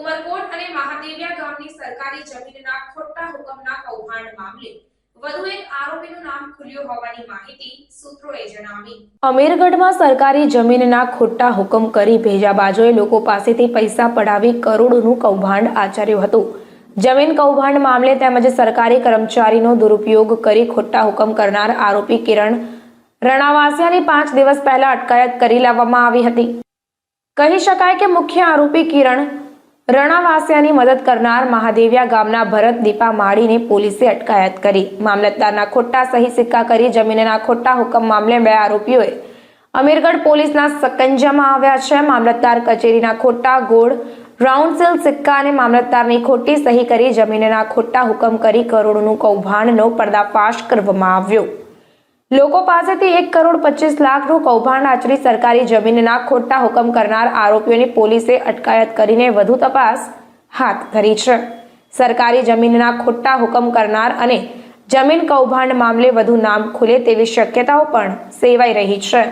ઉમરકોટ અને મહાદેવિયા ગામની સરકારી જમીનના ખોટા હુકમના કૌભાંડ મામલે અમીરગઢમાં સરકારી જમીનના ખોટા હુકમ કરી ભેજાબાજોએ લોકો પાસેથી પૈસા પડાવી કરોડોનું કૌભાંડ આચર્યું હતું. જમીન કૌભાંડ મામલે તેમજ સરકારી કર્મચારીનો દુરુપયોગ કરી ખોટા હુકમ કરનાર આરોપી કિરણ રણાવાસિયાની પાંચ દિવસ પહેલા અટકાયત કરી લેવામાં આવી હતી. કહી શકાય કે મુખ્ય આરોપી કિરણ રણાવાસિયાની મદદ કરનાર મહાદેવિયા ગામના ભરત દીપા માળીને પોલીસે અટકાયત કરી. મામલતદારના ખોટા સહી સિક્કા કરી જમીનના ખોટા હુકમ મામલે બે આરોપીઓએ અમીરગઢ પોલીસના સકંજામાં આવ્યા છે. મામલતદાર કચેરીના ખોટા ગોળ રાઉન્ડ સેલ સિક્કા અને મામલતદારની ખોટી સહી કરી જમીનના ખોટા હુકમ કરી કરોડોનું કૌભાંડનો પર્દાફાશ કરવામાં આવ્યો. લોકો પાસેથી એક કરોડ પચીસ લાખનું કૌભાંડ આચરી સરકારી જમીનના ખોટા હુકમ કરનાર આરોપીઓની પોલીસે અટકાયત કરીને વધુ તપાસ હાથ ધરી છે. સરકારી જમીનના ખોટા હુકમ કરનાર અને જમીન કૌભાંડ મામલે વધુ નામ ખુલે તેવી શક્યતાઓ પણ સેવાઈ રહી છે.